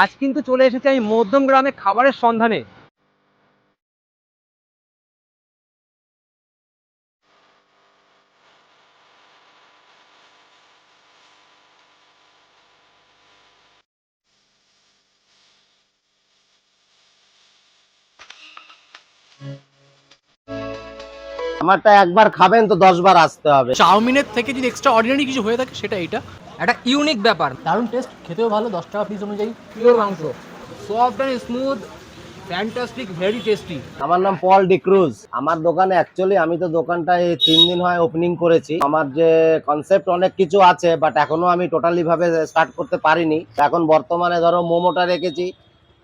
আজ কিন্তু চলে এসেছি আমি মধ্যম গ্রামে খাবারের সন্ধানে। আমারটা একবার খাবেন তো দশ বার আসতে হবে। চাউমিনের থেকে যদি এক্সট্রা অর্ডিনারি কিছু হয়ে থাকে সেটা এটা একটা ইউনিক ব্যাপার। দারুণ টেস্ট খেতেও ভালো দশ টাকা পিস অনুযায়ী। পিওর মাংস। Soft and smooth fantastic very tasty আমার নাম পল ডিক্রুজ আমার দোকানে অ্যাকচুয়ালি আমি তো দোকানটা এই তিন দিন হয় ওপেনিং করেছি। আমার যে কনসেপ্ট অনেক কিছু আছে বাট এখনও আমি টোটালি ভাবে স্টার্ট করতে পারিনি। এখন বর্তমানে ধরো মোমোটা রেখেছি।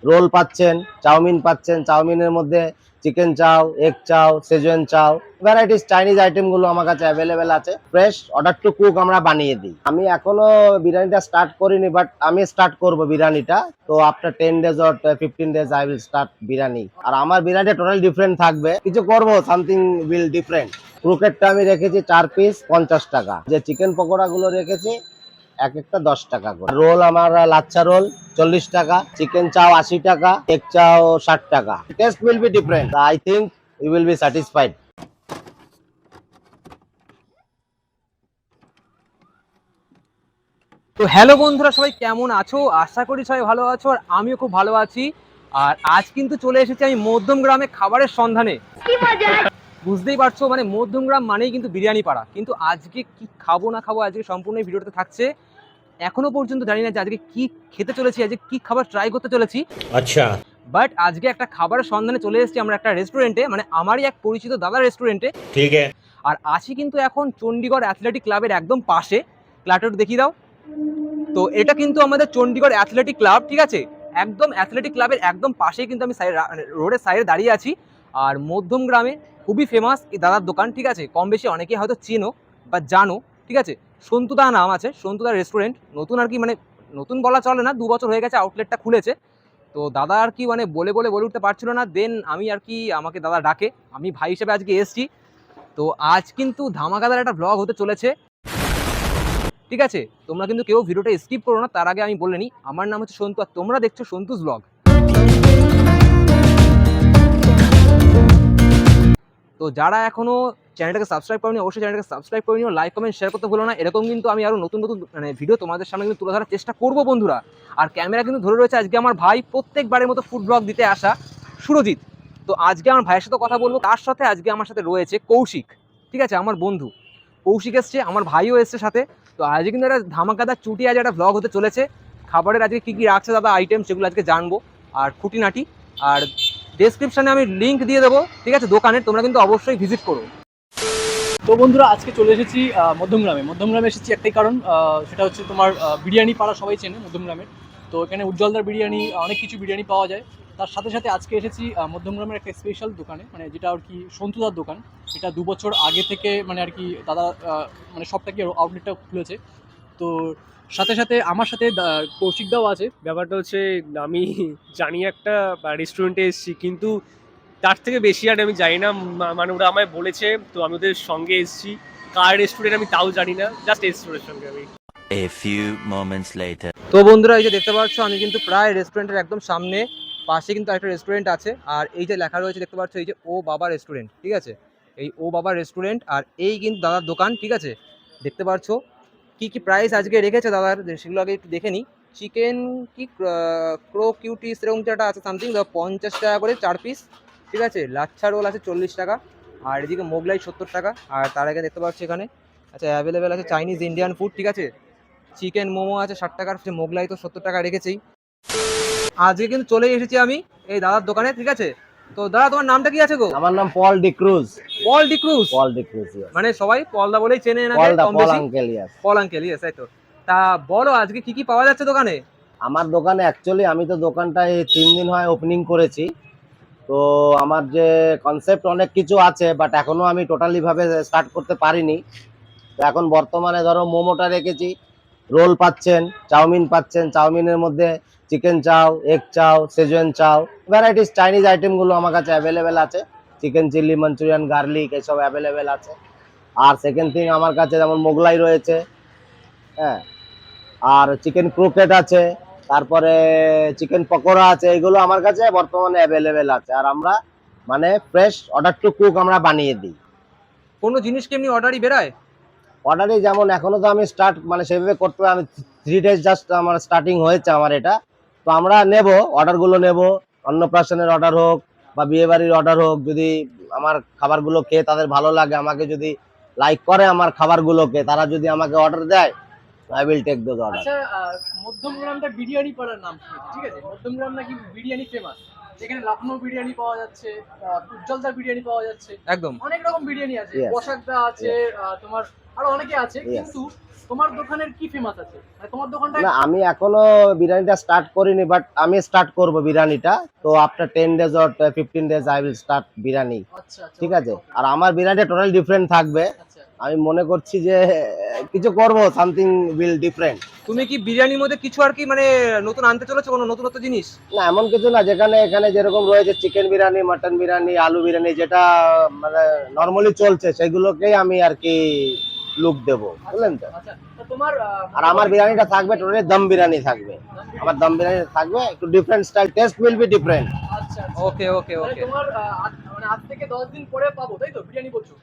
রোল পাচ্ছেন, চাউমিন পাচ্ছেন, চাউমিনের মধ্যে চিকেন চাও এগ চাও সেজুয়ান চাও ভ্যারাইটিস চাইনিজ আইটেমগুলো আমার কাছে অ্যাভেলেবেল আছে। ফ্রেশ অর্ডার টু কুক আমরা বানিয়ে দিই। আমি এখনও বিরিয়ানিটা স্টার্ট করিনি বাট আমি স্টার্ট করব বিরিয়ানিটা। তো after ten days or fifteen days I will start biryani. আর আমার বিরিয়ানিটা টোটাল ডিফারেন্ট থাকবে। কিছু করব সামথিং উইল ডিফারেন্ট ক্রুকেটটা আমি রেখেছি চার পিস পঞ্চাশ টাকা। যে চিকেন পকোড়া গুলো রেখেছি এক একটা দশ টাকা করে। রোল আমার লাচ্ছা রোল চল্লিশ টাকা চিকেন চাও আশি টাকা এগ চাও ষাট টাকা। Taste will be different I think you will be satisfied তো হ্যালো বন্ধুরা সবাই কেমন আছো? আশা করি সবাই ভালো আছো আর আমিও খুব ভালো আছি। আর আজ কিন্তু চলে এসেছি আমি মধ্যম গ্রামে খাবারের সন্ধানে। বুঝতেই পারছ মানে মধ্যম গ্রাম মানেই কিন্তু বিরিয়ানি পাড়া। কিন্তু আজকে কি খাব না খাব আজকে সম্পূর্ণ ভিডিওতে থাকছে এখনও পর্যন্ত জানি না যে আজকে কি খেতে চলেছি আজকে কি খাবার ট্রাই করতে চলেছি। আচ্ছা। বাট আজকে একটা খাবারের সন্ধানে চলে এসেছি আমরা একটা রেস্টুরেন্টে মানে আমারই এক পরিচিত দাদা রেস্টুরেন্টে ঠিক আছে। আর আছি কিন্তু এখন চণ্ডীগড় অ্যাথলেটিক ক্লাবের একদম পাশে। ক্লাটার দেখিয়ে দাও। তো এটা কিন্তু আমাদের চণ্ডীগড় অ্যাথলেটিক ক্লাব ঠিক আছে? একদম অ্যাথলেটিক ক্লাবের একদম পাশেই কিন্তু আমি সাইড রোডের সাইডে দাঁড়িয়ে আছি। আর মধ্যম গ্রামে খুবই ফেমাস এই দাদার দোকান ঠিক আছে? কম বেশি অনেকেই হয়তো চেনো বা জানো ঠিক আছে? সন্তুদা নাম আছে সন্তুদা রেস্টুরেন্ট নতুন আর কি মানে নতুন বলা চলে না দু বছর হয়ে গেছে আউটলেটটা খুলেছে। তো দাদা আর কি মানে বলে বলে বলে উঠতে পারছিল না দেন আমি আর কি আমাকে দাদা ডাকে। আমি ভাই হিসেবে আজকে এসেছি। তো আজ কিন্তু ধামাকাদার একটা ব্লগ হতে চলেছে। ঠিক আছে? তোমরা কিন্তু কেউ ভিডিওটা স্কিপ করো না, তার আগে আমি বলে নিই। আমার নাম হচ্ছে সন্তু, আর তোমরা দেখছ সন্তুস ব্লগ তো যারা এখনও চ্যানেলটাকে সাবস্ক্রাইব করেনি, অবশ্যই চ্যানেলটাকে সাবস্ক্রাইব করে নিও লাইক কমেন্ট শেয়ার করতে ভুলো না। এরকম কিন্তু আমি আরও নতুন নতুন মানে ভিডিও তোমাদের সামনে কিন্তু তুলে ধরার চেষ্টা করব বন্ধুরা। আর ক্যামেরা কিন্তু ধরে রয়েছে আজকে আমার ভাই প্রত্যেকবারের মতো ফুড ব্লগ দিতে আসা সুরজিৎ। তো আজকে আমার ভাইয়ের সাথে কথা বলব, তার সাথে আজকে আমার সাথে রয়েছে কৌশিক। ঠিক আছে, আমার বন্ধু। কৌশিক এসছে, আমার ভাইও এসছে সাথে। তো আজকে কিন্তু একটা ধামাকাদার চুটি আজ একটা ব্লগ হতে চলেছে। খাবারের আজকে কী কী রাখছে, দাদা আইটেম সেগুলো আজকে জানব। আর খুঁটিনাটি, আর ডেসক্রিপশনে আমি লিঙ্ক দিয়ে দেবো, ঠিক আছে? দোকানের তোমরা কিন্তু অবশ্যই ভিজিট করো। তো বন্ধুরা, আজকে চলে এসেছি মধ্যমগ্রামে। মধ্যমগ্রামে এসেছি একটাই কারণ সেটা হচ্ছে তোমার বিরিয়ানি পাড়া সবাই চেনে মধ্যমগ্রামের তো এখানে উজ্জ্বলদার বিরিয়ানি অনেক কিছু বিরিয়ানি পাওয়া যায়। তার সাথে সাথে আজকে এসেছি মধ্যমগ্রামের একটা স্পেশাল দোকানে মানে যেটা আর কি সন্তুদার দোকান। এটা দু বছর আগে থেকে মানে আর কি দাদা মানে সবটাকে আউটলেটটা খুলেছে। তো সাথে সাথে আমার সাথে কৌশিকদাও আছে। ব্যাপারটা হচ্ছে আমি জানি একটা রেস্টুরেন্টে এসেছি কিন্তু তার থেকে বেশি আর আমি জানি না। মানে ওরা আমায় বলেছে তো আমি ওদের সঙ্গে এসেছি। কার রেস্টুরেন্ট আমি তাও জানি না জাস্ট ওদের সঙ্গে আমি। A few moments later. তো বন্ধুরা এই যে দেখতে পাচ্ছ আমি কিন্তু প্রায় রেস্টুরেন্টের একদম সামনে পাশে কিন্তু একটা রেস্টুরেন্ট আছে। আর এই যে লেখা রয়েছে দেখতে পাচ্ছ এই যে ও বাবা রেস্টুরেন্ট ঠিক আছে? এই ও বাবা রেস্টুরেন্ট আর এই কিন্তু দাদার দোকান ঠিক আছে? দেখতে পাচ্ছ কি কি প্রাইস আজকে রেখেছে দাদার, সেগুলো আগে একটু দেখে নিই। চিকেন কি ক্রো কিউটি সেরকম একটা আছে সামথিং পঞ্চাশ টাকা করে চার পিস ঠিক আছে? লাচ্ছা রোল আছে চল্লিশ টাকা, আর এদিকে মোগলাই সত্তর টাকা, আর তার আগে দেখতে পাচ্ছি এখানে আচ্ছা অ্যাভেলেবেল আছে চাইনিজ ইন্ডিয়ান ফুড ঠিক আছে? চিকেন মোমো আছে ষাট টাকার মোগলাই তো সত্তর টাকা রেখেছেই। আজকে কিন্তু চলে এসেছি আমি এই দাদার দোকানে, ঠিক আছে? তো দাদা তোমার নামটা কি আছে গো? আমার নাম পল ডিক্রুজ পল ডিক্রুজ পল ডিক্রুজ yes. মানে সবাই পলদা বলেই চেনে না পল দা Paul uncle yes Paul uncle yes তাই তো। তা বলো আজকে কি কি পাওয়া যাচ্ছে দোকানে? আমার দোকানে অ্যাকচুয়ালি আমি তো দোকানটা এই তিন দিন হয় ওপেনিং করেছি। তো আমার যে কনসেপ্ট অনেক কিছু আছে বাট এখনও আমি টোটালি ভাবে স্টার্ট করতে পারিনি। তো এখন বর্তমানে ধরো মোমোটা রেখেছি। রোল পাচ্ছেন চাউমিন পাচ্ছেন চাউমিনের মধ্যে চিকেন চাও এগ চাও সেজুয়ান চাও। ভ্যারাইটিস চাইনিজ আইটেমগুলো আমার কাছে অ্যাভেলেবেল আছে। চিকেন চিলি মাঞ্চুরিয়ান গার্লিক এসব অ্যাভেলেবেল আছে। আর সেকেন্ড থিং আমার কাছে যেমন মোগলাই রয়েছে হ্যাঁ। আর চিকেন ক্রোকেট আছে তারপরে চিকেন পকোড়া আছে এগুলো আমার কাছে বর্তমানে অ্যাভেলেবেল আছে। আর আমরা মানে ফ্রেশ অর্ডার টু কুক আমরা বানিয়ে দিই। কোনো জিনিস কি এমনি অর্ডারই বেরায়? অর্ডারই যেমন এখনও তো আমি স্টার্ট মানে সেভাবে করতে হবে আমি থ্রি ডেজ জাস্ট আমার স্টার্টিং হয়েছে আমার এটা। তো আমরা নেব অর্ডারগুলো নেব। অন্নপ্রাশনের অর্ডার হোক বা বিয়ে বাড়ির অর্ডার হোক যদি আমার খাবারগুলো খেয়ে তাদের ভালো লাগে আমাকে যদি লাইক করে আমার খাবারগুলোকে তারা যদি আমাকে অর্ডার দেয় I will take those order আচ্ছা মধ্যমগ্রামটা বিরিয়ানি পাড়ার নাম ঠিক আছে? মধ্যমগ্রাম নাকি বিরিয়ানি ফেমাস যেখানে লখনৌ বিরিয়ানি পাওয়া যাচ্ছে উজ্জ্বলদার বিরিয়ানি পাওয়া যাচ্ছে। একদম। অনেক রকম বিরিয়ানি আছে. পোশাকদা আছে তোমার আরও অনেকে আছে কিন্তু তোমার দোকানের কি ফেমাস আছে? মানে তোমার দোকানটা না আমি এখনও বিরিয়ানিটা স্টার্ট করিনি বাট আমি স্টার্ট করব বিরিয়ানিটা। তো after ten days or fifteen days I will start biryani. আচ্ছা আচ্ছা ঠিক আছে? আর আমার বিরিয়ানিটা টোটাল ডিফারেন্ট থাকবে। আচ্ছা। আমি মনে করছি যে কিছু করব সামথিং উইল ডিফারেন্ট তুমি কি বিরিয়ানির মধ্যে কিছু আর কি মানে নতুন আনতে চলেছো কোনো নতুনত্ব জিনিস? না এমন কিছু না যেখানে এখানে যেরকম রয়েছে চিকেন বিরিয়ানি মাটন বিরিয়ানি আলু বিরিয়ানি যেটা মানে নর্মালি চলছে সেগুলোকেই আমি আর কি লুক দেব বুঝলেন তো? আচ্ছা তো তোমার আহ, আর আমার বিরিয়ানিটা থাকবে টোটালি দম বিরিয়ানি থাকবে। আমার দম বিরিয়ানি থাকবে একটু different style taste will be different আচ্ছা আচ্ছা। ওকে ওকে ওকে তোমার মানে আজ থেকে দশ দিন পরে পাবো তাই তো বিরিয়ানি বলছো?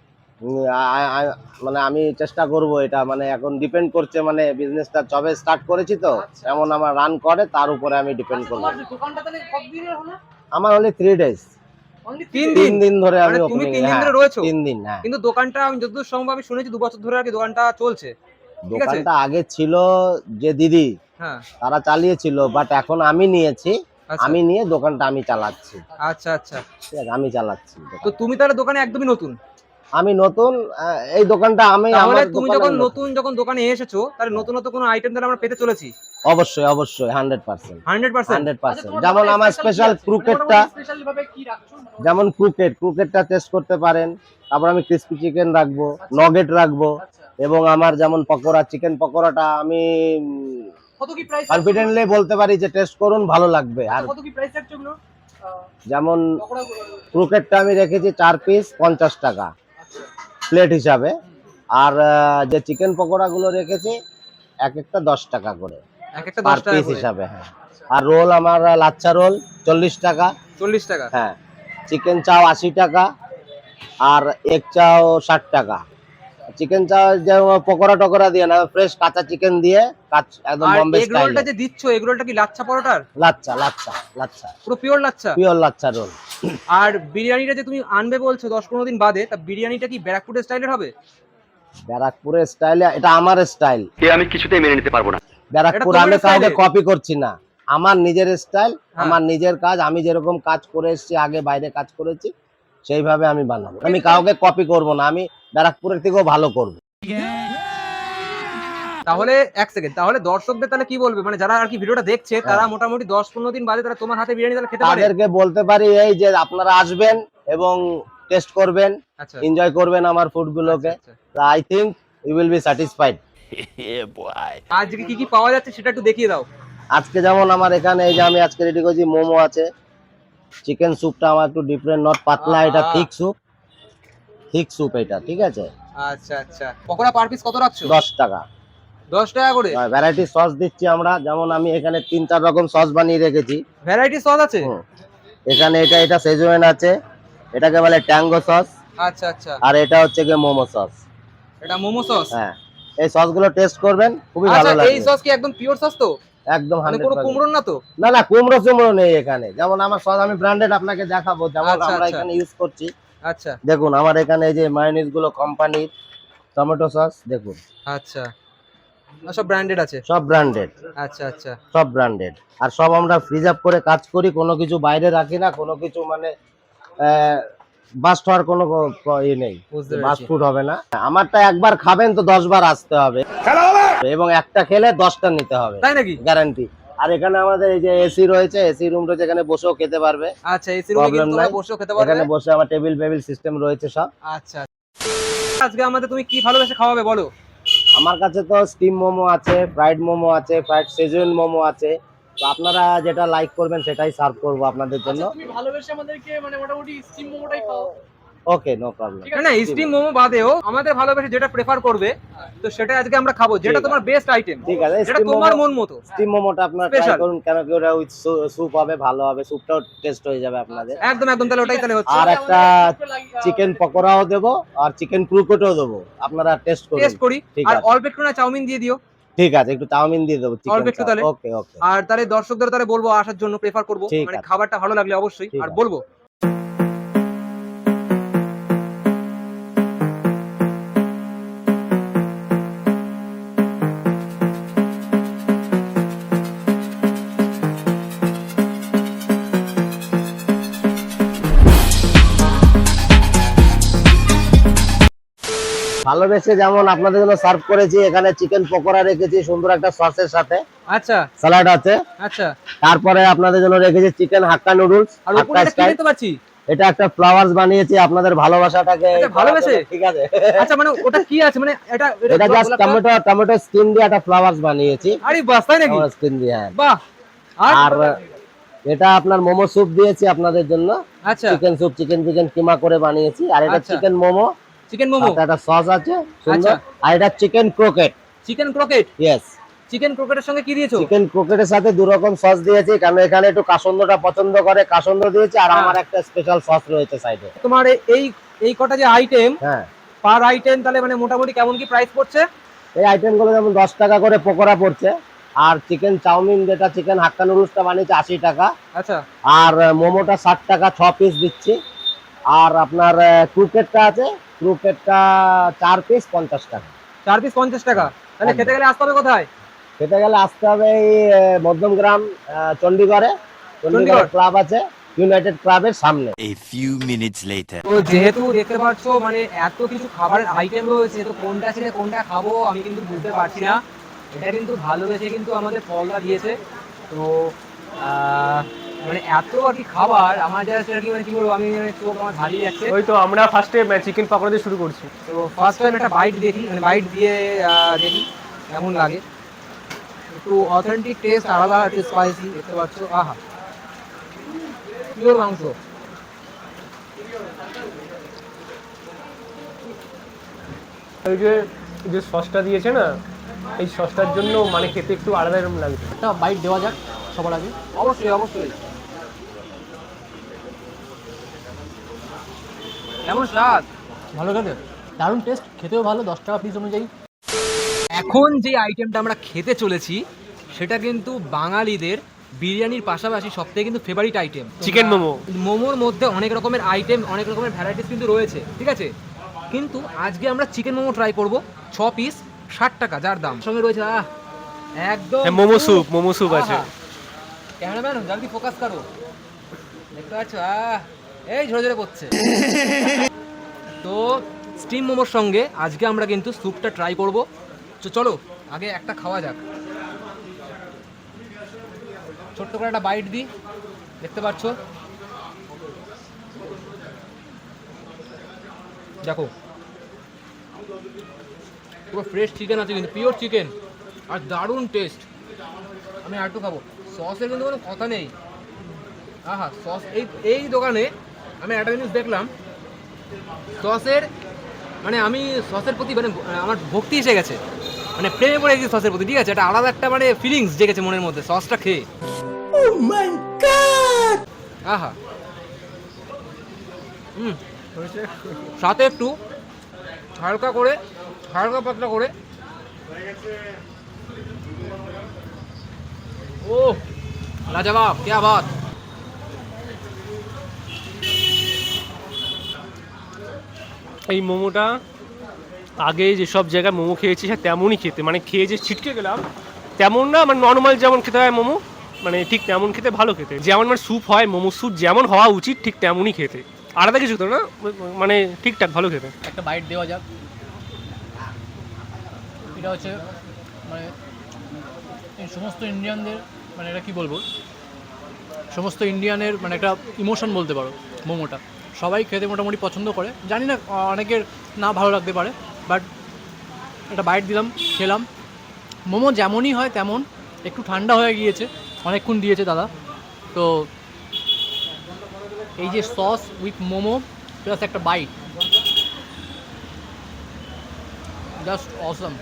মানে আমি চেষ্টা করব এটা মানে এখন ডিপেন্ড করছে মানে বিজনেসটা জবে স্টার্ট করেছি তো আচ্ছা। এমন আমার রান করে তার উপরে আমি ডিপেন্ড আচ্ছা, করব। আমার অনলি থ্রি ডেজ তিন তিন দিন ধরে আমি মানে তুমি তিন দিন হ্যাঁ, ধরে রয়েছো? তিন দিন হ্যাঁ। কিন্তু দোকানটা আমি যতদূর সম্ভব আমি শুনেছি দু বছর ধরে আর কি দোকানটা চলছে। ঠিক আছে। দোকানটা আগে ছিল যে দিদি হ্যাঁ। তারা চালিয়েছিল বাট এখন আমি নিয়েছি আচ্ছা। আমি নিয়ে দোকানটা আমি চালাচ্ছি। আচ্ছা আচ্ছা। ঠিক আছে আমি চালাচ্ছি তো তুমি তাহলে দোকানে একদমই নতুন? আমি নতুন এই দোকানটা আমি তাহলে আমার তুমি যখন নতুন। নতুন যখন দোকানে এসেছ তাহলে নতুনত্ব কোনো আইটেম তাহলে আমরা পেতে চলেছি? অবশ্যই অবশ্যই hundred percent hundred percent hundred আচ্ছা, পার্সেন্ট তোমার যেমন আমার স্পেশাল ক্রুকেটটা মোটামুটি special ভাবে কি রাখছো? যেমন ক্রুকেট ক্রুকেটটা টেস্ট করতে পারেন। তারপর আমি ক্রিস্পি চিকেন রাখব নগেট রাখব আচ্ছা। এবং আমার যেমন পকোড়া চিকেন পকোড়াটা আমি কত কি প্রাইস কনফিডেন্টলি বলতে পারি যে টেস্ট করুন ভালো লাগবে। আর কত কি প্রাইস যেমন ক্রুকেটটা আমি রেখেছি চার পিস পঞ্চাশ টাকা। আচ্ছা প্লেট হিসাবে। আর যে চিকেন পকোড়াগুলো রেখেছি এক একটা দশ টাকা করে। পার পিস হিসাবে হ্যাঁ। আর রোল আমার লাচ্ছা রোল চল্লিশ টাকা। চল্লিশ টাকা? হ্যাঁ। চিকেন চাও আশি টাকা আর এক চাও ষাট টাকা। চিকেন চাও যে পকোড়া টকোড়া দিয়ে না ফ্রেশ কাঁচা চিকেন দিয়ে কাঁচ একদম বম্বে এগ স্টাইল রোলটা যে দিচ্ছ এগ রোলটা কি লাচ্ছা পরোটার? লাচ্ছা লাচ্ছা লাচ্ছা। পুরো pure lachha? Pure lachha roll আর বিরিয়ানিটা যে তুমি আনবে বলছো দশ পনেরো দিন বাদে তা বিরিয়ানিটা কি ব্যারাকপুরের স্টাইলের হবে? ব্যারাকপুরের স্টাইলে এটা আমার স্টাইল এ আমি কিছুতেই মেনে নিতে পারব না। ব্যারাকপুর আমি কাউকে কপি করছি না। আমার নিজের স্টাইল হ্যাঁ। আমার নিজের কাজ আমি যেরকম কাজ করে এসেছি আগে বাইরে কাজ করেছি সেইভাবে আমি বানাবো। আমি কাউকে কপি করব না আমি ব্যারাকপুরের থেকেও ভালো করব। তাহলে এক সেকেন্ড তাহলে দর্শকদের তাহলে কি বলবে? মানে যারা আর কি ভিডিওটা দেখছে তারা মোটামুটি দশ পনেরো দিন বাদে তারা তোমার হাতে বিরিয়ানি তাহলে খেতে পারে? তাদেরকে বলতে পারি এই যে আপনারা আসবেন এবং টেস্ট করবেন আচ্ছা। এনজয় করবেন আমার ফুডগুলোকে আচ্ছা, আচ্ছা। I think you will be satisfied. আজকে কি কি পাওয়া যাচ্ছে সেটা একটু দেখিয়ে দাও। আজকে যেমন আমার এখানে এই যে আমি আজকে রেডি করছি মোমো আছে চিকেন স্যুপটা আমার একটু ডিফারেন্ট নট পাতলা এটা। থিক স্যুপ থিক স্যুপ এটা ঠিক আছে? আচ্ছা আচ্ছা। পকোড়া পার পিস কত রাখছো? দশ টাকা। দশ টাকা করে? ভ্যারাইটি সস দিচ্ছি আমরা যেমন আমি এখানে তিন চার রকম সস বানিয়ে রেখেছি। ভ্যারাইটি সস আছে? এখানে এটা এটা সেজওয়েন আছে। এটাকে বলে ট্যাঙ্গো সস আচ্ছা আচ্ছা। আর এটা হচ্ছে গিয়ে মোমো সস এটা মোমো সস হ্যাঁ। এই সসগুলো টেস্ট করবেন খুবই আচ্ছা ভালো এই সস কি একদম পিওর সস তো? একদম মানে কোনো 100% না তো? না না কুমড়ো সুমড়ো নেই এখানে। যেমন আমার সস আমি ব্র্যান্ডেড আপনাকে দেখাবো যেমন আচ্ছা, আমরা আচ্ছা। এখানে ইউজ করছি। আচ্ছা। দেখুন আমার এখানে এই যে মায়োনিজগুলো কোম্পানির টমেটো সস দেখুন। আচ্ছা। সব ব্র্যান্ডেড আছে? সব ব্র্যান্ডেড আচ্ছা আচ্ছা। সব ব্র্যান্ডেড আর সব আমরা ফ্রিজ আপ করে কাজ করি কোনো কিছু বাইরে রাখি না কোনো কিছু মানে বাস্ট হওয়ার কোনো ইয়ে নেই। বাস্ট ফুড হবে না। আমারটা একবার খাবেন তো দশ বার আসতে হবে? এবং একটা খেলে দশটা নিতে হবে। তাই নাকি? গ্যারান্টি। আর এখানে আমাদের এই যে এসি রয়েছে এসি রুম রয়েছে এখানে বসেও খেতে পারবে। আচ্ছা এসি রুমে কিন্তু বসেও খেতে পারবে। এখানে বসে আমার টেবিল ফেবিল সিস্টেম রয়েছে সব। আচ্ছা আজকে আমাদের তুমি কি ভালোবেসে খাওয়াবে বলো? আমার কাছে তো স্টিম মোমো আছে ফ্রাইড মোমো আছে ফ্রাইড সেজুয়ান মোমো আছে। তো আপনারা যেটা লাইক করবেন সেটাই সার্ভ করব আপনাদের জন্য। আচ্ছা তুমি ভালোবেসে আমাদেরকে মানে মোটামুটি স্টিম মোমোটাই খাও ওকে নো প্রবলেম না না স্টিম মোমো বাদেও আমাদের ভালোবেসে যেটা প্রেফার করবে তো সেটা আজকে আমরা খাব যেটা তোমার বেস্ট আইটেম ঠিক আছে যেটা তোমার মন মতো। স্টিম মোমোটা আপনারা ট্রাই করুন কেন কি ওটা উইথ স্যুপ হবে ভালো হবে স্যুপটাও টেস্ট হয়ে যাবে আপনাদের। একদম একদম তাহলে ওটাই তাহলে হচ্ছে। আর একটা চিকেন পকোড়াও দেবো আর চিকেন ক্রুকোটও দেবো আপনারা টেস্ট করুন। টেস্ট করি। আর অল্প একটু না চাউমিন দিয়ে দিও। ঠিক আছে একটু চাউমিন দিয়ে দেবো? ওকে ওকে আর তাহলে দর্শকদের তাহলে বলব আসার জন্য প্রেফার করব। মানে খাবারটা ভালো লাগলে অবশ্যই। আর বলব ভালোবেসে যেমন আপনাদের জন্য সার্ভ করেছি এখানে চিকেন পকোড়া রেখেছি সুন্দর একটা সসের সাথে। আচ্ছা। স্যালাড আছে। আচ্ছা। তারপরে আপনাদের জন্য রেখেছি চিকেন হাক্কা নুডলস আর হাক্কা কি স্টাইল দেখতে পাচ্ছি? এটা একটা ফ্লাওয়ার্স বানিয়েছি আপনাদের ভালোবাসাটাকে আচ্ছা, ভালোবেসে? ঠিক আছে। আচ্ছা মানে ওটা কি আছে? মানে এটা এটা জাস্ট টমেটো টমেটো স্কিন দিয়ে একটা ফ্লাওয়ার্স বানিয়েছি। আরে বাস তাই নাকি? স্কিন দিয়ে হ্যাঁ। বাহ। আর এটা আপনার মোমো স্যুপ দিয়েছি আপনাদের জন্য। আচ্ছা। Chicken soup chicken chicken keema করে বানিয়েছি। আর এটা আচ্ছা। চিকেন মোমো। চিকেন মোমো একটা সস আছে সুন্দর। আচ্ছা। আর এটা chicken croquette chicken croquette yes chicken ক্রকেটের সঙ্গে কি দিয়েছ? চিকেন ক্রোকেটের সাথে দু রকম সস দিয়েছি কারণ এখানে একটু কাসন্দটা পছন্দ করে কাসন্দ দিয়েছি আর হ্যাঁ। আমার একটা স্পেশাল সস রয়েছে সাইডে তোমার এই এই কটা যে আইটেম হ্যাঁ। পার আইটেম তাহলে মানে মোটামুটি কেমন কি প্রাইস পড়ছে? এই আইটেমগুলো যেমন দশ টাকা করে পকোড়া পড়ছে আর চিকেন চাউমিন যেটা চিকেন হাক্কা নুডলসটা বানিয়েছে আশি টাকা। আচ্ছা। আর মোমোটা ষাট টাকা ছ পিস দিচ্ছি। আর আপনার ক্রুকেটটা আছে ক্রুকেটটা চার পিস পঞ্চাশ টাকা। চার পিস পঞ্চাশ টাকা? তাহলে খেতে গেলে আসতে হবে কোথায়? খেতে গেলে আসতে হবে এই মধ্যমগ্রাম চণ্ডীগড়ে। চণ্ডীগড়। ক্লাব আছে ইউনাইটেড ক্লাবের সামনে। A few minutes later. তো যেহেতু দেখতে পাচ্ছ মানে এত কিছু খাবারের আইটেম রয়েছে তো কোনটা ছেড়ে কোনটা খাব আমি কিন্তু বুঝতে পারছি না। এটা কিন্তু ভালোবেসে কিন্তু আমাদের ফলটা দিয়েছে। তো আহ, মানে এত আর কি খাবার আমার যারা সেটা কি মানে কি বলব আমি মানে চোখ আমার হারিয়ে যাচ্ছে ওই তো আমরা ফার্স্টে চিকেন পকোড়া দিয়ে শুরু করছি। তো ফার্স্ট টাইম একটা বাইট দেখি মানে বাইট দিয়ে দেখি কেমন লাগে। একটু অথেন্টিক টেস্ট আলাদা একটু স্পাইসি দেখতে পাচ্ছ? আহা। পিওর মাংস? ওই যে যে সসটা দিয়েছে না এই সসটার জন্য মানে খেতে একটু আলাদা এরকম লাগছে। একটা বাইট দেওয়া যাক সবার আগে। অবশ্যই অবশ্যই। কেমন স্বাদ? ভালো খেতে। দারুণ টেস্ট খেতেও ভালো দশ টাকা পিস অনুযায়ী। এখন যে আইটেমটা আমরা খেতে চলেছি সেটা কিন্তু বাঙালিদের বিরিয়ানির পাশাপাশি সব থেকে কিন্তু ফেভারিট আইটেম চিকেন মোমো। মোমোর মধ্যে অনেক রকমের আইটেম অনেক রকমের ভ্যারাইটিস কিন্তু রয়েছে ঠিক আছে? কিন্তু আজকে আমরা চিকেন মোমো ট্রাই করব ছ পিস ষাট টাকা যার দাম। সঙ্গে রয়েছে আহ একদম হ্যাঁ মোমো স্যুপ মোমো স্যুপ আছে। ক্যামেরাম্যান জলদি ফোকাস করো। দেখতে পাচ্ছ? আহ এই ঝরে ঝরে পড়ছে তো স্টিম মোমোর সঙ্গে আজকে আমরা কিন্তু স্যুপটা ট্রাই করব। তো চলো, আগে একটা খাওয়া যাক। ছোট্ট করে একটা বাইট দিই। দেখতে পাচ্ছ দেখো। পুরো ফ্রেশ চিকেন আছে কিন্তু পিওর চিকেন আর দারুণ টেস্ট আমি আর একটু খাব। সসের কিন্তু কোনো কথা নেই। আহা সস এই এই দোকানে আমি একটা জিনিস দেখলাম সসের মানে আমি সসের প্রতি মানে আমার ভক্তি এসে গেছে। মানে প্রেমে পড়ে গেছি সসের প্রতি ঠিক আছে? এটা আলাদা একটা মানে ফিলিংস জেগেছে মনের মধ্যে সসটা খেয়ে। oh আহা। হুম। সাথে একটু হালকা করে হালকা পাতলা করে। ও লাজবাব কে বাত এই মোমোটা আগে যেসব জায়গায় মোমো খেয়েছি, সে তেমনই খেতে। মানে খেয়ে যে ছিটকে গেলাম, তেমন না মানে নর্মাল যেমন খেতে হয় মোমো মানে ঠিক তেমন খেতে ভালো খেতে। যেমন মানে স্যুপ হয়, মোমো স্যুপ যেমন হওয়া উচিত, ঠিক তেমনই খেতে। আলাদা কিছু তো না মানে ঠিকঠাক ভালো খেতে। একটা বাইট দেওয়া যাক। এটা হচ্ছে মানে সমস্ত ইন্ডিয়ানদের মানে এটা কি বলব? সমস্ত ইন্ডিয়ানের মানে একটা ইমোশন বলতে পারো, মোমোটা। সবাই খেতে মোটামুটি পছন্দ করে। জানি না অনেকের না ভালো লাগতে পারে বাট একটা বাইট দিলাম, খেলাম। মোমো যেমনই হয় তেমন, একটু ঠান্ডা হয়ে গিয়েছে, অনেকক্ষণ দিয়েছে দাদা। তো এই যে সস উইথ মোমো প্লাস একটা বাইট জাস্ট অসম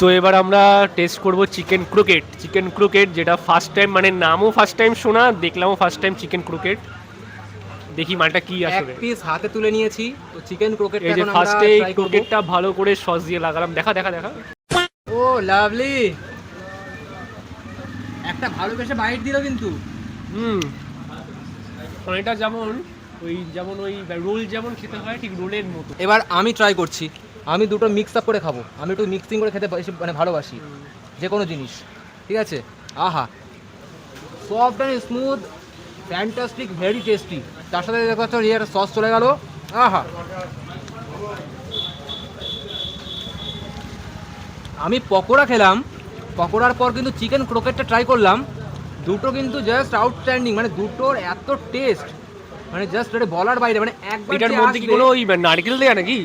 তো এবার আমরা টেস্ট করব চিকেন ক্রোকেট চিকেন ক্রোকেট যেটা ফার্স্ট টাইম মানে নামও ফার্স্ট টাইম শোনা, দেখলামও ফার্স্ট টাইম চিকেন ক্রোকেট দেখি মালটা কি এক আসলে। পিস হাতে তুলে নিয়েছি তো চিকেন ক্রোকেট এই যে ফার্স্টে এই ক্রোকেটটা ভালো করে সস দিয়ে লাগালাম। দেখা দেখা দেখা। ও লাভলি একটা ভালোবেসে বাইট দিল কিন্তু। হুম। এটা যেমন ওই যেমন ওই রোল যেমন খেতে হয় ঠিক রোলের মতো। এবার আমি ট্রাই করছি। আমি দুটো মিক্স আপ করে খাব। আমি একটু মিক্সিং করে খেতে বেশি মানে ভালোবাসি যে কোনো জিনিস। ঠিক আছে? আহা। Soft and smooth fantastic very tasty তার সাথে দেখো একটা ইয়ে সস চলে গেল। আহা। আমি পকোড়া খেলাম। পকোড়ার পর কিন্তু চিকেন ক্রোকেটটা ট্রাই করলাম। দুটো কিন্তু জাস্ট আউটস্ট্যান্ডিং মানে দুটোর এত টেস্ট মানে জাস্ট এটা বলার বাইরে মানে একবার এটার মধ্যে কি কোনো ওই নারকেল দেয়া নাকি?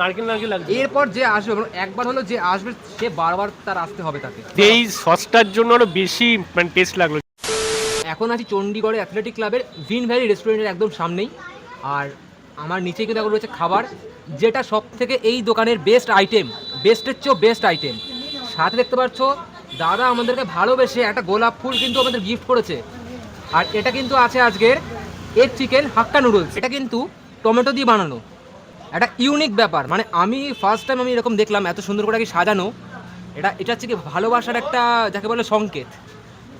নারকেল নারকেল লাগছে এরপর যে আসবে মানে একবার হলো যে আসবে সে বারবার তার আসতে হবে তাকে। এই সসটার জন্য আরও বেশি মানে টেস্ট লাগল এখন আছি চণ্ডীগড়ে অ্যাথলেটিক ক্লাবের ভিন ভ্যালি রেস্টুরেন্টের একদম সামনেই। আর আমার নিচে কিন্তু এখন রয়েছে খাবার, যেটা সব থেকে এই দোকানের বেস্ট আইটেম বেস্টের চেয়েও বেস্ট আইটেম সাথে দেখতে পাচ্ছ, দাদা আমাদেরকে ভালোবেসে একটা গোলাপ ফুল কিন্তু আমাদের গিফট করেছে। আর এটা কিন্তু আছে আজকের এগ চিকেন হাক্কা নুডলস এটা কিন্তু টমেটো দিয়ে বানানো। একটা ইউনিক ব্যাপার মানে আমি ফার্স্ট টাইম আমি এরকম দেখলাম, এত সুন্দর করে কি সাজানো। এটা এটা হচ্ছে কি ভালোবাসার একটা, যাকে বলে সংকেত।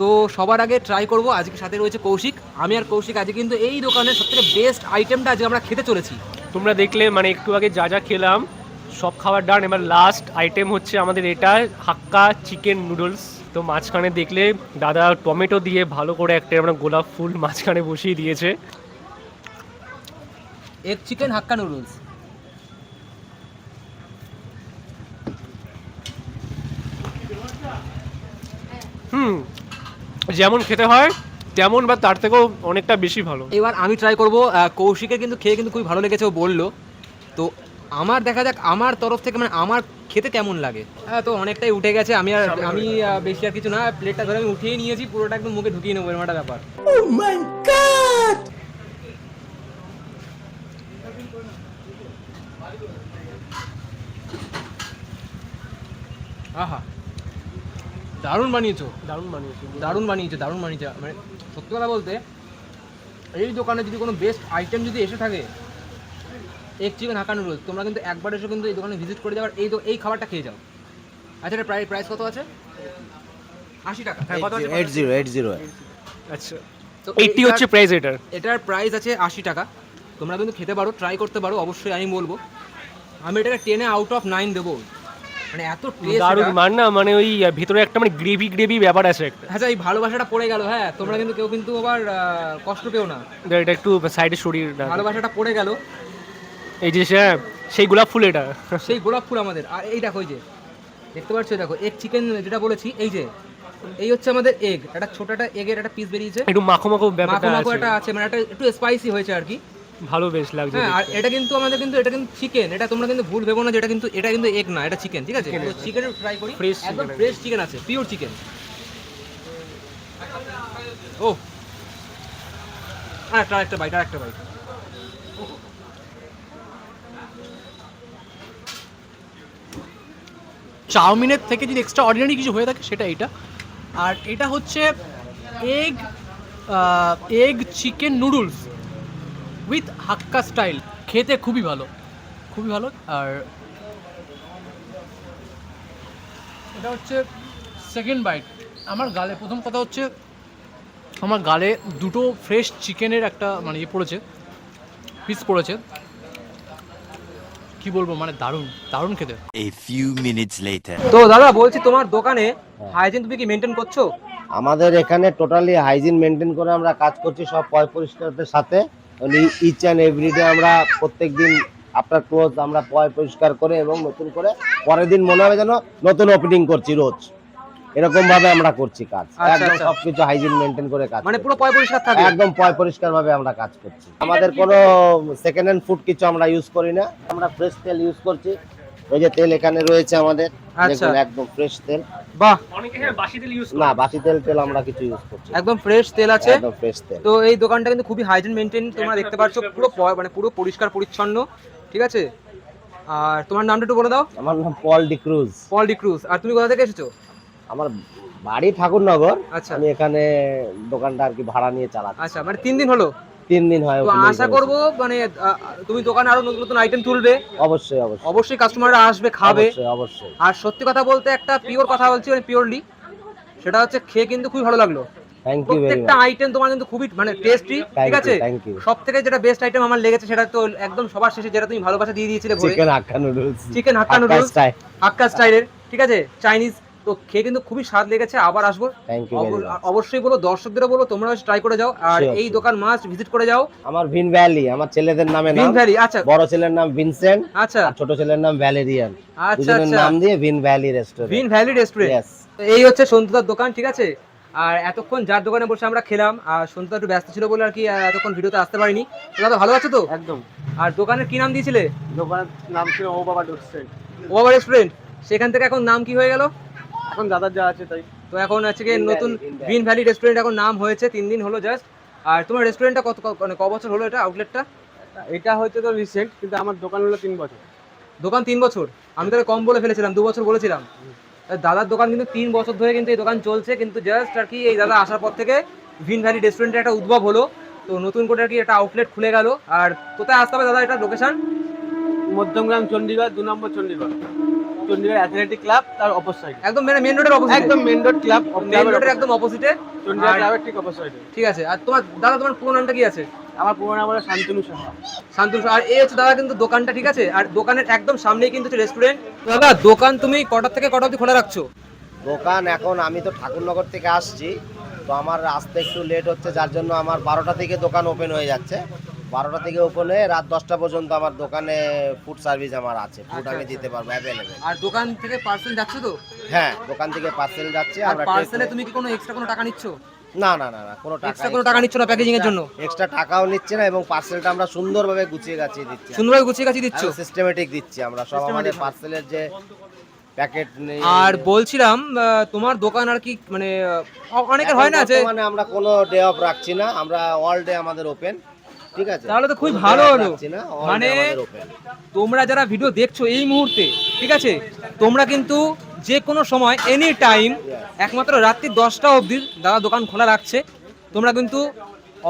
তো সবার আগে ট্রাই করব। আজকে সাথে রয়েছে কৌশিক। আমি আর কৌশিক আজকে কিন্তু এই দোকানের সবথেকে বেস্ট আইটেমটা আজকে আমরা খেতে চলেছি। তোমরা দেখলে মানে একটু আগে যা যা খেলাম সব খাবার ডান এবার লাস্ট আইটেম হচ্ছে আমাদের এটা হাক্কা চিকেন নুডলস তো মাঝখানে দেখলে দাদা টমেটো দিয়ে ভালো করে একটা আমরা গোলাপ ফুল মাঝখানে বসিয়ে দিয়েছে। এক চিকেন হাক্কা নুডলস হুম যেমন খেতে হয় তেমন বা তার থেকেও অনেকটা বেশি ভালো। এবার আমি ট্রাই করব কৌশিকের কিন্তু খেয়ে কিন্তু খুবই ভালো লেগেছে ও বলল। তো আমার দেখা যাক আমার তরফ থেকে মানে আমার খেতে কেমন লাগে। হ্যাঁ তো অনেকটাই উঠে গেছে আমি আর আমি বেশি আর কিছু না প্লেটটা ধরে আমি উঠিয়ে নিয়েছি পুরোটা একদম মুখে ঢুকিয়ে নেব এরকম একটা ব্যাপার। আহা। দারুণ বানিয়েছো। দারুণ বানিয়েছো দারুণ বানিয়েছে দারুণ বানিয়েছে। মানে সত্যি কথা বলতে এই দোকানে যদি কোনো বেস্ট আইটেম যদি এসে থাকে এগ চিকেন হাঁকা নুডলস তোমরা কিন্তু একবার এসে কিন্তু এই দোকানে ভিজিট করে যাওয়ার এই এই খাবারটা খেয়ে যাও। আচ্ছা এটা প্রাইস প্রাইস কত আছে? আশি টাকা। আছে? এইট জিরো এইট জিরো আচ্ছা। তো এইটি হচ্ছে প্রাইস এটার। এটার প্রাইস আছে আশি টাকা। তোমরা কিন্তু খেতে পারো ট্রাই করতে পারো অবশ্যই আমি বলব। আমি এটাকে টেনে আউট অফ নাইন দেবো। মানে এত দারুণ মান না মানে ওই ভিতরে একটা মানে গ্রেভি গ্রেভি ব্যাপার আছে একটা। আচ্ছা এই ভালোবাসাটা পড়ে গেল হ্যাঁ? তোমরা কিন্তু কেউ কিন্তু আবার কষ্ট পেও না। এটা একটু সাইডে শরীর ভালোবাসাটা পড়ে গেল। এই যে সেই গোলাপ ফুল এটা। সেই গোলাপ ফুল আমাদের। আর এই দেখো এই যে দেখতে পাচ্ছ দেখো এগ চিকেন যেটা বলেছি এই যে এই হচ্ছে আমাদের এগ একটা ছোট একটা এগের একটা পিস বেরিয়েছে। একটু মাখো মাখো ব্যাপারটা মাখো মাখো আছে। একটা আছে মানে একটা একটু স্পাইসি হয়েছে আর কি। ভালো বেশ লাগছে হ্যাঁ আর এটা কিন্তু আমাদের কিন্তু এটা কিন্তু চিকেন এটা তোমরা কিন্তু ভুল ভেবো না যে এটা কিন্তু এটা কিন্তু এগ না এটা চিকেন ঠিক আছে? তো। চিকেন ট্রাই করি। Fresh একদম ফ্রেশ চিকেন আছে পিওর চিকেন ও। আর একটা একটা বাইট আর একটা বাইট চাউমিনের থেকে যদি এক্সট্রা অর্ডিনারি কিছু হয়ে থাকে সেটা এটা আর এটা হচ্ছে egg egg chicken noodles with hakka style. খেতে খুবই ভালো। খুবই ভালো। আর এটা হচ্ছে সেকেন্ড বাইট আমার গালে প্রথম কথা হচ্ছে আমার গালে দুটো ফ্রেশ চিকেনের একটা মানে ইয়ে পড়েছে পিস পড়েছে। কি বলব মানে দারুণ দারুণ খেতে। A few minutes later. তো দাদা বলছি তোমার দোকানে হাইজিন তুমি কি মেনটেন করছ? আমাদের এখানে টোটালি হাইজিন মেনটেন করে আমরা কাজ করছি সব পয় পরিষ্কারের সাথে। ইচ অ্যান্ড এভরিডে আমরা প্রত্যেক দিন আপনার ক্লোজ আমরা পয় পরিষ্কার করে এবং নতুন করে পরের দিন মনে হবে যেন নতুন ওপেনিং করছি রোজ। এরকম ভাবে আমরা করছি কাজ। আচ্ছা, একদম আচ্ছা। সবকিছু হাইজিন মেনটেন করে কাজ মানে পুরো পয় পরিষ্কার থাকে? একদম পয় পরিষ্কার ভাবে আমরা কাজ করছি। আমাদের কোনো সেকেন্ড হ্যান্ড ফুড কিছু আমরা ইউজ করি না। আমরা ফ্রেশ তেল ইউজ করছি। ওই যে তেল এখানে রয়েছে আমাদের আচ্ছা। দেখুন একদম ফ্রেশ তেল। বাহ। অনেকে হ্যাঁ বাসি তেল ইউজ না বাসি তেল তেল আমরা কিছু ইউজ করছি একদম ফ্রেশ তেল আছে। একদম ফ্রেশ তেল। তো এই দোকানটা কিন্তু খুবই হাইজিন মেনটেন তোমরা দেখতে পাচ্ছ পুরো মানে পুরো পরিষ্কার পরিচ্ছন্ন ঠিক আছে? আর তোমার নামটা একটু বলে দাও। আমার নাম পল ডিক্রুজ পল ডিক্রুজ আর তুমি কোথা থেকে এসেছ? আমার বাড়ি ঠাকুরনগর। আচ্ছা। আমি এখানে দোকানটা আর কি ভাড়া নিয়ে চালাচ্ছি। আচ্ছা মানে তিন দিন হলো? তিন দিন হয় আশা। করব মানে তুমি দোকানে আরও নতুন নতুন আইটেম তুলবে। অবশ্যই অবশ্যই। অবশ্যই কাস্টমাররা আসবে খাবে। অবশ্যই অবশ্যই। আর সত্যি কথা বলতে একটা পিওর কথা বলছি মানে পিওরলি সেটা হচ্ছে খেয়ে কিন্তু খুবই ভালো লাগল। থ্যাংক ইউ প্রত্যেকটা আইটেম তোমার কিন্তু খুবই মানে টেস্টি ঠিক আছে? সব থেকে যেটা বেস্ট আইটেম আমার লেগেছে সেটা তো একদম সবার শেষে যেটা তুমি ভালোবাসা দিয়ে দিয়েছিলে chicken hakka noodles chicken hakka noodles hakka স্টাইলের ঠিক আছে? চাইনিজ তো খেয়ে কিন্তু খুবই স্বাদ লেগেছে আবার আসব। অবশ্যই বলো দর্শকদেরও বলো তোমরা ট্রাই করে যাও। আর এই দোকান মাস্ট ভিজিট করে যাও। আমার ভিন ভ্যালি আমার ছেলেদের নামে ভিন ভ্যালি আচ্ছা। বড় ছেলের নাম ভিনসেন্ট আচ্ছা। ছোট ছেলের নাম ভ্যালেরিয়ান আচ্ছা আচ্ছা। নাম দিয়ে Vin valley restaurant Vin valley restaurant এই হচ্ছে সন্তুদার দোকান ঠিক আছে? আর এতক্ষণ যার দোকানে বসে আমরা খেলাম আর সন্তুদা একটু ব্যস্ত ছিল বলে আর কি এতক্ষণ ভিডিওতে আসতে পারিনি। দাদা ভালো আছো তো? একদম। আর দোকানের কি নাম দিয়েছিলে? দোকানের নাম ছিল ও বাবা রেস্টুরেন্ট ওভার রেস্টুরেন্ট সেখান থেকে এখন নাম কি হয়ে গেল? এখন দাদার যা আছে তাই। তো এখন আছে কি নতুন। ভিন ভ্যালি রেস্টুরেন্ট এখন নাম হয়েছে তিন দিন হলো জাস্ট আর তোমার রেস্টুরেন্টটা কত মানে ক বছর হলো এটা আউটলেটটা এটা হচ্ছে তো রিসেন্ট কিন্তু আমার দোকান হলো তিন বছর। দোকান তিন বছর? আমি তাহলে কম বলে ফেলেছিলাম দু বছর বলেছিলাম। দাদার দোকান কিন্তু তিন বছর ধরে কিন্তু এই দোকান চলছে কিন্তু জাস্ট আর কি এই দাদা আসার পর থেকে ভিন ভ্যালি রেস্টুরেন্টের একটা উদ্ভব হলো। তো নতুন করে আর কি একটা আউটলেট খুলে গেল। আর কোথায় আসতে হবে দাদা এটা লোকেশন মধ্যমগ্রাম চণ্ডীগড় দু নম্বর চণ্ডীগড়। চণ্ডীগড় অ্যাথলেটিক ক্লাব তার অপর সাইডে একদম মেন মেন রোডের অপোজিট একদম মেন রোড ক্লাব মেন রোডের একদম অপোজিটে আর- ক্লাবের ঠিক অপর সাইডে ঠিক আছে আর তোমার দাদা তোমার পুরো নামটা কি আছে? আমার পুরো নাম হলো শান্তনু সাহা। শান্তনু আর এই হচ্ছে দাদা কিন্তু দোকানটা ঠিক আছে? আর দোকানের একদম সামনেই কিন্তু হচ্ছে রেস্টুরেন্ট দাদা দোকান তুমি কটা থেকে কটা অবধি খোলা রাখছো? দোকান এখন আমি তো ঠাকুরনগর থেকে আসছি তো আমার আসতে একটু লেট হচ্ছে যার জন্য আমার বারোটা থেকে দোকান ওপেন হয়ে যাচ্ছে। বারোটা থেকে ওপেন হয়ে রাত দশটা পর্যন্ত আমার দোকানে ফুড সার্ভিস আমার আছে। ফুড আচ্ছা, আমি আচ্ছা। দিতে পারব অ্যাভেলেবেল আর দোকান থেকে পার্সেল যাচ্ছে তো? হ্যাঁ দোকান থেকে পার্সেল যাচ্ছে আর আমরা পার্সেলে তুমি কি কোনো এক্সট্রা কোনো টাকা নিচ্ছ? না না না না কোনো টাকা এক্সট্রা কোনো টাকা নিচ্ছ না প্যাকেজিং এর জন্য? এক্সট্রা টাকাও নিচ্ছে না এবং পার্সেলটা আমরা সুন্দরভাবে গুছিয়ে গাছিয়ে দিচ্ছি। সুন্দরভাবে গুছিয়ে গাছিয়ে দিচ্ছ? সিস্টেমেটিক দিচ্ছি আমরা সব আমাদের পার্সেলের যে প্যাকেট নেই। আর বলছিলাম তোমার দোকান আর কি মানে অনেকের হয় না যে মানে আমরা কোনো ডে অফ রাখছি না আমরা অল ডে আমাদের ওপেন ঠিক আছে। তাহলে তো খুবই ভালো হলো। মানে তোমরা যারা ভিডিও দেখছ এই মুহূর্তে ঠিক আছে? তোমরা কিন্তু যে কোনো সময় এনি টাইম একমাত্র রাত্রি দশটা অবধি দাদা দোকান খোলা রাখছে। তোমরা কিন্তু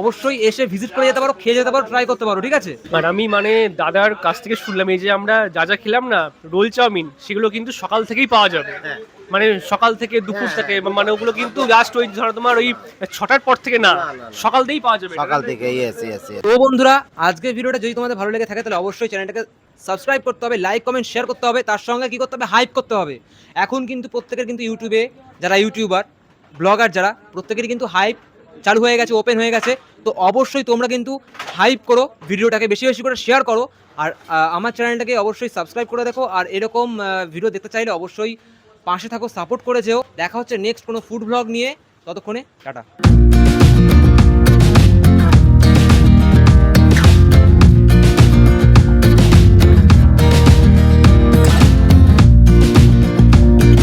অবশ্যই এসে ভিজিট করে যেতে পারো খেয়ে যেতে পারো ট্রাই করতে পারো ঠিক আছে? আর আমি মানে দাদার কাছ থেকে শুনলাম এই যে আমরা যা যা খেলাম না রোল চাউমিন সেগুলো কিন্তু সকাল থেকেই পাওয়া যাবে। হ্যাঁ। মানে সকাল থেকে দুপুর হ্যাঁ, থেকে মানে ওগুলো কিন্তু লাস্ট ওই ধরো তোমার ওই ছটার পর থেকে না। সকাল থেকেই পাওয়া যাবে সকাল থেকে ইয়েস ইয়েস ইয়েস তো বন্ধুরা আজকের ভিডিওটা যদি তোমাদের ভালো লেগে থাকে তাহলে অবশ্যই চ্যানেলটাকে সাবস্ক্রাইব করতে হবে লাইক কমেন্ট শেয়ার করতে হবে তার সঙ্গে কি করতে হবে? হাইপ করতে হবে। এখন কিন্তু প্রত্যেকের কিন্তু ইউটিউবে যারা ইউটিউবার ব্লগার যারা প্রত্যেকেরই কিন্তু হাইপ চালু হয়ে গেছে ওপেন হয়ে গেছে। তো অবশ্যই তোমরা কিন্তু হাইপ করো ভিডিওটাকে বেশি বেশি করে শেয়ার করো। আর আমার চ্যানেলটাকে অবশ্যই সাবস্ক্রাইব করে দেখো। আর এরকম ভিডিও দেখতে চাইলে অবশ্যই পাশে থাকো সাপোর্ট করে যেও। দেখা হচ্ছে নেক্সট কোনো ফুড ব্লগ নিয়ে। ততক্ষণে টাটা।